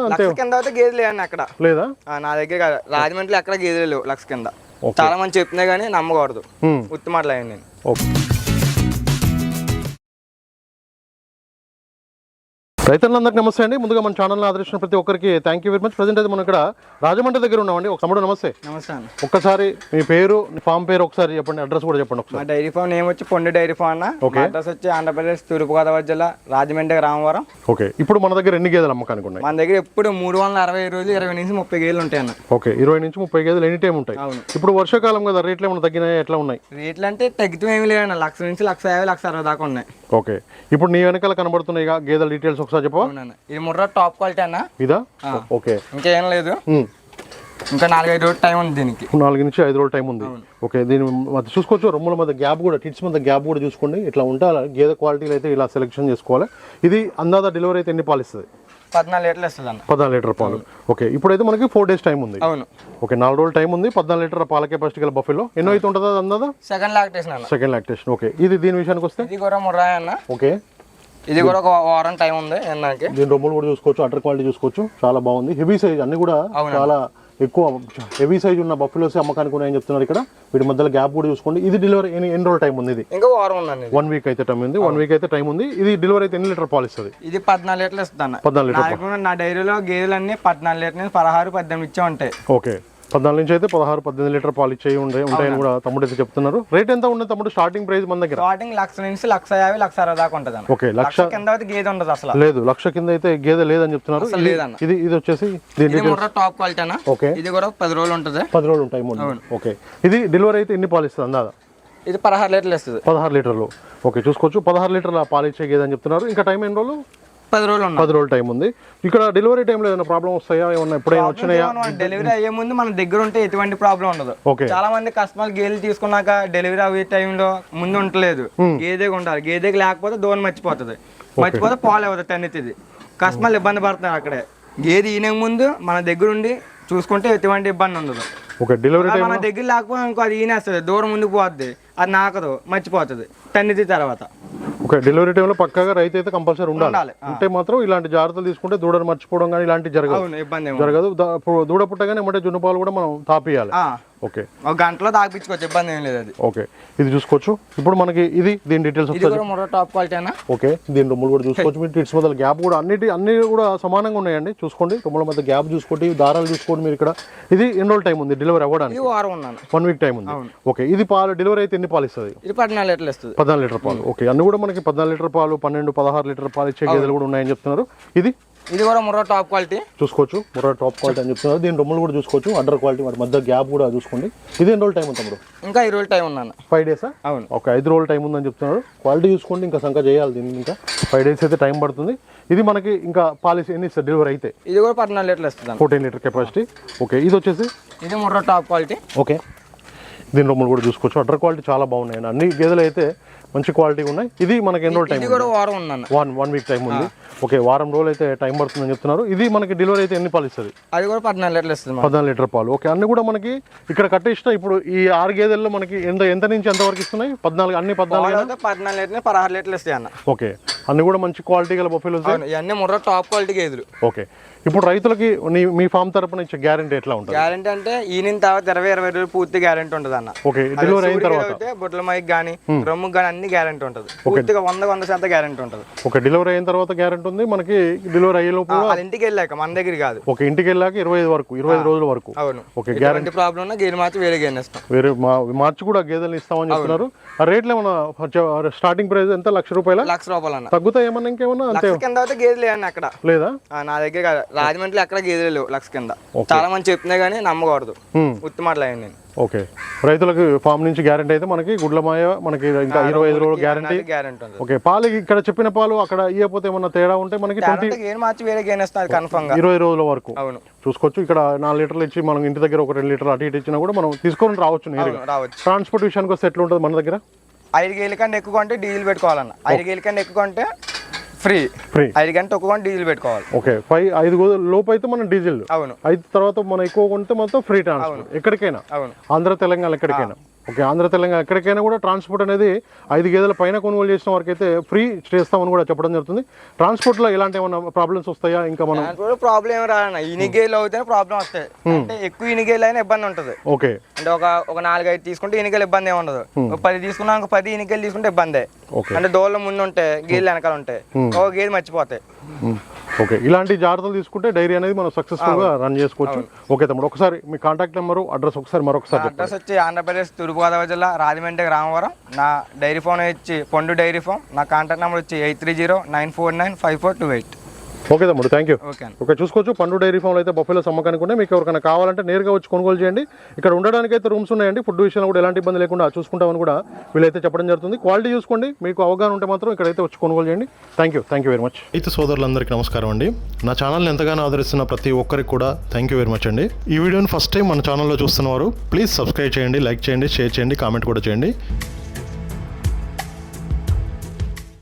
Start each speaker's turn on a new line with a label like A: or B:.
A: లక్ష కింద అయితే గేదెలు లేవండి అక్కడ.
B: లేదా?
A: నా దగ్గర కాదు. రాజమండ్రిలో ఎక్కడ గేదెలు లేవు లక్ష కింద. చాలా మంది చెప్తున్నాయి కానీ నమ్మకూడదు.
B: హ్మ్.
A: ఉత్తి మాటలు నేను.
B: ఓకే. రైతులందరికీ నమస్తే అండి. ముందుగా మన ఛానల్ ఆదరించిన ప్రతి ఒక్కరికి thank you very much present అయితే మనం ఇక్కడ రాజమండ్రి దగ్గర ఉన్నామండి. ఒక తమ్ముడు నమస్తే.
A: నమస్తే అండి
B: ఒక్కసారి మీ పేరు మీ ఫామ్ పేరు ఒకసారి చెప్పండి. అడ్రస్ కూడా చెప్పండి
A: మా
B: ఒకసారి.
A: డైరీ ఫామ్ నేమ్ వచ్చి పొండి డైరీ ఫామ్ అన్న.
B: ఓకే.
A: మా అడ్రస్ వచ్చి ఆంధ్రప్రదేశ్ తూర్పుగోదావరి జిల్లా రాజమండ్రి రామవరం
B: ఓకే ఇప్పుడు మన దగ్గర ఎన్ని గేదెలు అమ్మకానికి ఉన్నాయి?
A: మన దగ్గర ఎప్పుడు మూడు వందల అరవై రోజులు ఇరవై నుంచి ముప్పై గేదెలు ఉంటాయి అన్న.
B: ఓకే ఇరవై నుంచి ముప్పై గేదెలు ఎనీ టైం ఉంటాయి.
A: అవును.
B: ఇప్పుడు వర్షాకాలం కదా రేట్లు ఏమైనా తగ్గినాయి? ఎట్లా ఉన్నాయి?
A: రేట్లు అంటే తగ్గితే ఏమి లేవన్న లక్ష నుంచి లక్ష యాభై లక్ష అరవై దాకా ఉన్నాయి.
B: ఓకే ఇప్పుడు నీ వెనకాల కనబడుతున్నాయి గేదెల డీటెయిల్స్ ఒకసారి చెప్పవా?
A: అవునన్న. ఇది ముర్రా టాప్ క్వాలిటీ అన్న.
B: ఇదా? ఓకే.
A: ఇంకేం లేదు. ఇంకా నాలుగైదు రోజులు టైం ఉంది దీనికి.
B: నాలుగు నుంచి ఐదు రోజుల టైం ఉంది. ఓకే దీని మధ్య చూసుకోవచ్చు రొమ్ముల మధ్య గ్యాప్ కూడా టిట్స్ మధ్య గ్యాప్ కూడా చూసుకోండి. ఇట్లా ఉండాలి గేదె క్వాలిటీలు అయితే ఇలా సెలెక్షన్ చేసుకోవాలి. ఇది అందాదా డెలివరీ అయితే ఎన్ని పాలు ఇస్తుంది?
A: పద్నాలుగు లీటర్లు ఇస్తుంది అన్న
B: పద్నాలుగు లీటర్ పాలు. ఓకే ఇప్పుడైతే మనకి ఫోర్ డేస్ టైం ఉంది.
A: అవును.
B: ఓకే నాలుగు రోజుల టైం ఉంది. పద్నాలుగు లీటర్ పాల కెపాసిటీ గల బఫెలో ఎన్నో అయితే ఉంటుందా అది అందాదా
A: second lactation
B: second lactation okay ఇది దీని విషయానికి వస్తే?
A: ఇది కూడా ముర్రా అన్న.
B: ఓకే.
A: ఇది కూడా ఒక వారం టైం ఉంది ఎన్నాకి
B: దీని రొమ్ములు కూడా చూసుకోవచ్చు అటర్ క్వాలిటీ చూసుకోవచ్చు చాలా బాగుంది. హెవీ సైజ్ అన్ని కూడా చాలా ఎక్కువ హెవీ సైజ్ ఉన్న బఫెలోస్ అమ్మకానికి ఉన్నాయని చెప్తున్నారు ఇక్కడ. వీటి మధ్యలో గ్యాప్ కూడా చూసుకోండి. ఇది డెలివరీ ఎన్ని ఎన్ని రోజుల టైం ఉంది ఇది?
A: ఇంకా వారం ఉందండి.
B: వన్ వీక్ అయితే టైం ఉంది. వన్ వీక్ అయితే టైం ఉంది. ఇది డెలివరీ అయితే ఎన్ని లీటర్ పాలు ఇస్తుంది?
A: ఇది పద్నాలుగు లీటర్లు ఇస్తుంది అన్న
B: పద్నాలుగు లీటర్
A: నాకు కూడా నా డైరీలో గేదెలన్నీ పద్నాలుగు లీటర్ పదహారు పద్దెనిమిది ఇచ్చే ఉంటాయి.
B: ఓకే పద్నాలుగు నుంచి అయితే పదహారు పద్దెనిమిది లీటర్ పాలు ఇచ్చేవి ఉండే ఉంటాయని కూడా తమ్ముడు అయితే చెప్తున్నారు. రేట్ ఎంత ఉంది తమ్ముడు? స్టార్టింగ్ ప్రైస్ మన దగ్గర?
A: స్టార్టింగ్ లక్ష నుంచి లక్ష యాభై లక్ష అరవై దాకా ఉంటుంది
B: ఓకే లక్ష
A: కింద అయితే గేదె ఉండదు అసలు.
B: లేదు లక్ష కింద అయితే గేదె లేదని చెప్తున్నారు. ఇది-. ఇది వచ్చేసి
A: టాప్ క్వాలిటీ
B: ఓకే.
A: ఇది కూడా పది రోజులు ఉంటుంది.
B: పది రోజులు ఉంటాయి ఓకే. ఇది డెలివరీ అయితే ఎన్ని పాలు ఇస్తుంది అందాదా?
A: ఇది పదహారు లీటర్లు ఇస్తుంది.
B: పదహారు లీటర్లు. ఓకే చూసుకోవచ్చు. పదహారు లీటర్ల పాలు ఇచ్చే గేదె అని చెప్తున్నారు. ఇంకా టైం ఎన్ని రోజులు?
A: పది రోజులు
B: పది రోజుల టైం ఉంది. ఇక్కడ డెలివరీ టైంలో ఏదైనా ప్రాబ్లం వస్తాయా? ఏమన్నా ఎప్పుడైనా వచ్చినాయా?
A: డెలివరీ అయ్యే ముందు మన దగ్గర ఉంటే ఎటువంటి ప్రాబ్లం ఉండదు. చాలా మంది కస్టమర్ గేదెలు తీసుకున్నాక డెలివరీ అయ్యే టైంలో ముందు ఉండలేదు. గేదెకి ఉండాలి గేదెకి లేకపోతే దోని మర్చిపోతుంది. మర్చిపోతే పాలు అవుతుంది టన్నిది కస్టమర్లు ఇబ్బంది పడుతున్నారు అక్కడే. గేదె ఈయన ముందు మన దగ్గర ఉండి చూసుకుంటే ఎటువంటి ఇబ్బంది ఉండదు.
B: ఓకే డెలివరీ టైం
A: మన దగ్గర లేకపోతే ఇంకో అది ఈనేస్తుంది దూరం ముందుకు పోద్ది. అది నాకదు. మర్చిపోతుంది. టన్నిది తర్వాత.
B: ఓకే డెలివరీ టైంలో పక్కాగా రైతు అయితే కంపల్సరీ ఉండాలి. ఉంటే మాత్రం ఇలాంటి జాగ్రత్తలు తీసుకుంటే దూడను మర్చిపోవడం కానీ ఇలాంటి జరగదు. జరగదు దూడ పుట్టగానే ఏమంటే జున్ను పాలు కూడా మనం తాపియాలి. ఓకే.
A: ఒక గంటలో తాగిపించుకోవచ్చు ఇబ్బంది ఏం లేదు అది.
B: ఓకే. ఇది చూసుకోవచ్చు. ఇప్పుడు మనకి ఇది దీని డీటెయిల్స్
A: ఇది కూడా టాప్ క్వాలిటీ అన్న
B: ఓకే. దీని రొమ్ములు కూడా చూసుకోవచ్చు. మీరు టిట్స్ మధ్య గ్యాప్ కూడా అన్నిటి అన్ని కూడా సమానంగా ఉన్నాయండి. చూసుకోండి. రొమ్ముల మధ్య గ్యాప్ చూసుకోండి. దారాలు చూసుకోండి మీరు ఇక్కడ. ఇది ఎన్ని రోజుల టైం ఉంది డెలివరీ అవ్వడానికి.
A: వారం ఉన్నాను
B: వన్ వీక్ టైం ఉంది. ఓకే. ఇది పాలు డెలివరీ అయితే ఎన్ని పాలు ఇస్తుంది?
A: ఇది పద్నాలుగు లీటర్లు ఇస్తుంది.
B: పద్నాలుగు లీటర్ పాలు. ఓకే. అన్ని కూడా మనకి పద్నాలుగు లీటర్ పాలు పన్నెండు పదహారు లీటర్ పాలు ఇచ్చే గేదెలు కూడా ఉన్నాయని చెప్తున్నారు. ఇది
A: ఇది కూడా ముర్రా టాప్ క్వాలిటీ.
B: చూసుకోవచ్చు. మొర టాప్ క్వాలిటీ అని చెప్తున్నారు. దీని రొమ్ములు కూడా చూసుకోవచ్చు. అండర్ క్వాలిటీ వాటి మధ్య గ్యాప్ కూడా చూసుకోండి. ఇది ఎన్ని రోజులు టైం ఉంది తమ్ముడు
A: ఇంకా ఈ రోజు టైం ఉన్నాను
B: ఫైవ్ డేసా
A: అవును.
B: ఒక ఐదు రోజుల టైం ఉందని చెప్తున్నారు. క్వాలిటీ చూసుకోండి ఇంకా సంఖ్య చేయాలి దీనికి ఇంకా. ఫైవ్ డేస్ అయితే టైం పడుతుంది. ఇది మనకి ఇంకా పాలసీ ఎన్ని ఇస్తారు? డెలివరీ అయితే?
A: ఇది కూడా పద్నాలుగు లీటర్లు ఇస్తుంది
B: ఫోర్టీన్ లీటర్ కెపాసిటీ. ఓకే ఇది వచ్చేసి?
A: ఇది ముర్రా టాప్ క్వాలిటీ.
B: ఓకే. దీని రొమ్ములు కూడా చూసుకోవచ్చు. అడ్డర్ క్వాలిటీ చాలా బాగున్నాయి అన్ని గేదెలు అయితే మంచి క్వాలిటీ ఉన్నాయి. ఇది మనకి ఎన్ని రోజులు టైం
A: వారం ఉన్నాను
B: వన్ వన్ వీక్ టైం ఉంది. ఓకే వారం రోజులు అయితే టైం పడుతుందని చెప్తున్నారు. ఇది మనకి డెలివరీ అయితే ఎన్ని పాలు ఇస్తుంది?
A: అది కూడా పద్నాలుగు లీటర్లు ఇస్తుంది.
B: పద్నాలుగు లీటర్ పాలు. ఓకే అన్ని కూడా మనకి ఇక్కడ కట్టేసిన ఇప్పుడు ఈ ఆరు గేదెల్లో మనకి ఎంత ఎంత నుంచి ఎంత వరకు ఇస్తున్నాయి? పద్నాలుగు అన్ని పద్నాలుగు
A: పద్నాలుగు లీటర్లు పదహారు లీటర్లు ఇస్తాయి అన్న.
B: ఓకే అన్ని కూడా మంచి క్వాలిటీ గల బొఫెలు
A: ఇవన్నీ ముర్రా టాప్ క్వాలిటీ గేదెలు
B: ఓకే ఇప్పుడు రైతులకి మీ ఫామ్ తరపున ఇచ్చే గ్యారంటీ ఎట్లా ఉంటుంది?
A: గ్యారంటీ అంటే ఈయన తర్వాత ఇరవై ఇరవై రోజులు పూర్తి గ్యారంటీ ఉంటుంది అన్న.
B: ఓకే డెలివరీ అయిన తర్వాత?
A: బుట్ల మైక్ కానీ రొమ్ముకి కానీ అన్ని గ్యారంటీ ఉంటుంది. పూర్తిగా వంద వంద శాతం గ్యారంటీ ఉంటుంది.
B: ఓకే డెలివరీ అయిన తర్వాత గ్యారంటీ ఉంది మనకి డెలివరీ అయ్యే లోపు
A: వాళ్ళ ఇంటికి వెళ్ళాక మన దగ్గర కాదు.
B: ఓకే ఇంటికి వెళ్ళాక ఇరవై ఐదు వరకు ఇరవై ఐదు రోజుల వరకు.
A: అవును.
B: ఓకే
A: ఎటువంటి ప్రాబ్లం ఉన్నా గేదెలు మాత్రం వేరే ఇస్తాం.
B: వేరే మా మార్చి కూడా గేదెలు ఇస్తామని చెప్తున్నారు. ఆ రేట్లు ఏమన్నా స్టార్టింగ్ ప్రైస్ ఎంత? లక్ష రూపాయల?
A: లక్ష రూపాయలు అన్న
B: తగ్గుతాయి ఏమన్నా ఇంకేమన్నా? అంతే.
A: లక్ష కింద అయితే గేదెలు లేవన్న అక్కడ.
B: లేదా?
A: నా దగ్గర రాజమండ్రిలో ఎక్కడ గేదెలు లేవు లక్ష కింద. చాలా మంది చెప్తున్నాయి కానీ నమ్మకూడదు.
B: Hmm.
A: ఉత్తి మాటలు అయ్యాను నేను.
B: ఓకే. రైతులకు ఫామ్ నుంచి గ్యారంటీ అయితే మనకి గుడ్లమాయ మనకి ఇంకా ఇరవై ఐదు రోజులు గ్యారంటీ.
A: గ్యారంటీ ఉంటుంది.
B: ఓకే. పాలు ఇక్కడ చెప్పిన పాలు అక్కడ ఇవ్వకపోతే ఏమన్నా తేడా ఉంటే మనకి ట్వంటీ
A: అంటే మార్చి వేరే కన్ఫర్మ్
B: ఇరవై రోజుల వరకు.
A: అవును.
B: చూసుకోవచ్చు. ఇక్కడ నాలుగు లీటర్లు ఇచ్చి మనం ఇంటి దగ్గర ఒక రెండు లీటర్లు అటు ఇటు ఇచ్చినా కూడా మనం తీసుకొని రావచ్చు నేరుగా.
A: రావచ్చు.
B: ట్రాన్స్పోర్ట్ విషయానికి వస్తే ఎట్లా ఉంటుంది మన దగ్గర?
A: ఐదు గేల కంటే ఎక్కువ కొంటే డీజిల్ పెట్టుకోవాలన్న. ఐదు గేల కంటే ఎక్కువ కొంటే ఫ్రీ.
B: ఫ్రీ.
A: ఐదు గంట ఎక్కువ కొంటే డీజిల్ పెట్టుకోవాలి.
B: ఓకే ఫైవ్ ఐదు లోపు అయితే మనం డీజిల్.
A: అవును.
B: ఐదు తర్వాత మనం ఎక్కువ కొంటే మొత్తం ఫ్రీ ట్రాన్స్పోర్ట్. ఎక్కడికైనా.
A: అవును.
B: ఆంధ్ర తెలంగాణ ఎక్కడికైనా. ఓకే ఆంధ్ర తెలంగాణ ఎక్కడికైనా కూడా ట్రాన్స్పోర్ట్ అనేది ఐదు గేదెల పైన కొనుగోలు చేసిన వారికి అయితే ఫ్రీ చేస్తామని కూడా చెప్పడం జరుగుతుంది. ట్రాన్స్పోర్ట్లో ఎలాంటి ఏమైనా ప్రాబ్లమ్స్ వస్తాయా? ఇంకా మనం
A: ప్రాబ్లం రాదన్న. ఇనిగేలు అవుతేనే ప్రాబ్లం వస్తాయి. అంటే ఎక్కువ ఇనిగేలు అయినా ఇబ్బంది ఉంటుంది.
B: ఓకే.
A: అంటే ఒక ఒక నాలుగైదు తీసుకుంటే ఇనికలు ఇబ్బంది ఏమి ఉండదు. ఒక పది తీసుకున్నా ఒక పది ఇనికలు తీసుకుంటే ఇబ్బందే. అంటే దోళ్ళ ముందు ఉంటాయి గేదెలు వెనకాల ఉంటాయి ఒక గేదె మర్చిపోతాయి.
B: ఓకే ఇలాంటి జాగ్రత్తలు తీసుకుంటే డైరీ అనేది మనం సక్సెస్ఫుల్గా రన్ చేసుకోవచ్చు. ఓకే తమ్ముడు ఒకసారి మీ కాంటాక్ట్ నెంబరు అడ్రస్ ఒకసారి మరొకసారి
A: అడ్రస్ వచ్చి ఆంధ్రప్రదేశ్ తూర్పుగోదావరి జిల్లా రాజమండ్రి రామవరం నా డైరీ ఫోన్ వచ్చి పొండు డైరీ ఫోన్ నా కాంటాక్ట్ నెంబర్ వచ్చి eight three zero nine four nine five four two eight.
B: Okay తమ్ముడు థ్యాంక్ యూ ఓకే చూసుకోవచ్చు. పండు డైరీ ఫామ్లో అయితే బొఫెలోస్ అమ్మకానికి ఉన్నాయి. మీకు ఎవరికైనా కావాలంటే నేరుగా వచ్చి కొనుగోలు చేయండి. ఇక్కడ ఉండడానికి అయితే రూమ్స్ ఉన్నాయండి. ఫుడ్ విషయంలో కూడా ఎలాంటి ఇబ్బంది లేకుండా చూసుకుంటామని కూడా వీళ్ళైతే చెప్పడం జరుగుతుంది. క్వాలిటీ చూసుకోండి. మీకు అవగాహన ఉంటే మాత్రం ఇక్కడైతే వచ్చి కొనుగోలు చేయండి. Thank you thank you very much అయితే సోదరులందరికీ నమస్కారం అండి. నా ఛానల్ని ఎంతగానో ఆదరిస్తున్న ప్రతి ఒక్కరికి కూడా థ్యాంక్ యూ వెరీ మచ్ అండి. ఈ వీడియోని ఫస్ట్ టైం మన ఛానల్లో చూస్తున్నవారు ప్లీజ్ సబ్స్క్రైబ్ చేయండి లైక్ చేయండి షేర్ చేయండి కామెంట్ కూడా చేయండి.